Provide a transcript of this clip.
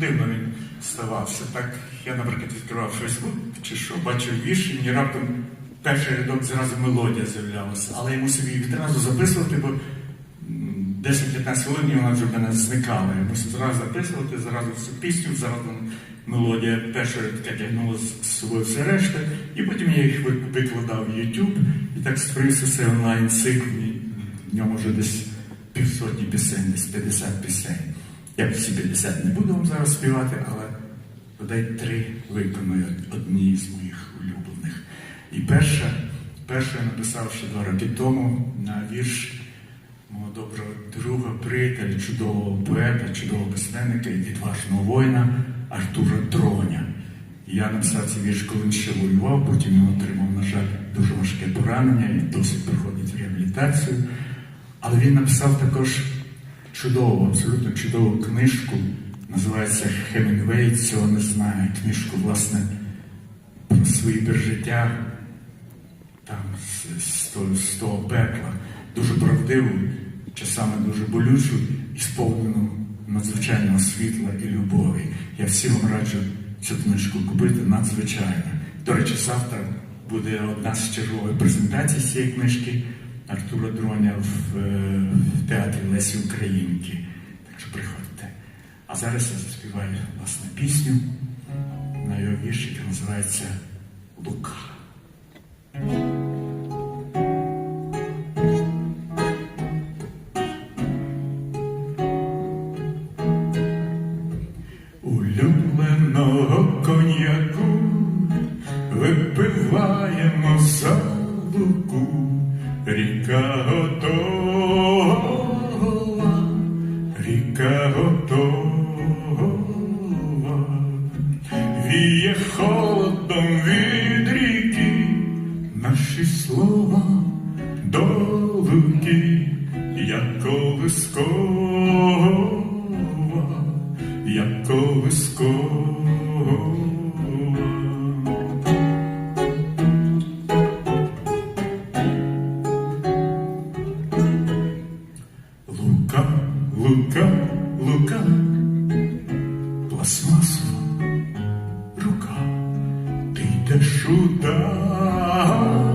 Дивно він ставався. Так я, наприклад, відкривав Фейсбук чи що, бачив вірш, і раптом перший рядок зразу мелодія з'являлася. Але я мусив її відразу записувати, бо 10-15 хвилин вона вже в мене зникала. Я мусив зразу записувати, зразу всю пісню, зразу мелодія першого рядка тягнула з собою все решта, і потім я їх ви- викладав в YouTube, і так створився цей онлайн-цикл. В ньому вже десь півсотні пісень, десь 50 пісень. Я всі 50 не буду вам зараз співати, але бодай три виконую одні з моїх улюблених. І перша, перша я написав ще два роки тому на вірш мого доброго друга, приятеля, чудового поета, чудового письменника і відважного воїна Артура Троня. Я написав цей вірш, коли він ще воював, потім він отримав, на жаль, дуже важке поранення і досить проходить реабілітацію. Але він написав також чудову, абсолютно чудову книжку. Називається Хемінгвей цього не знає. Книжку, власне, про свої пережиття там з, з, з того пекла. Дуже правдиву, часами дуже болючу і сповнену надзвичайного світла і любові. Я всім вам раджу цю книжку купити надзвичайно. До речі, завтра буде одна з чергових презентацій цієї книжки Артура Дроня в, е, в театрі Лесі Українки. Так що приходьте. А зараз я заспіваю власне пісню на його вірш, який називається Лука. Улюбленого коньяку випиваємо за луку, ріка готова, ріка готова, віє холодом від ріки, наші слова довгі, як колискова, як колискова. Лука, лука, пластмасова рука, ти йдеш удаль.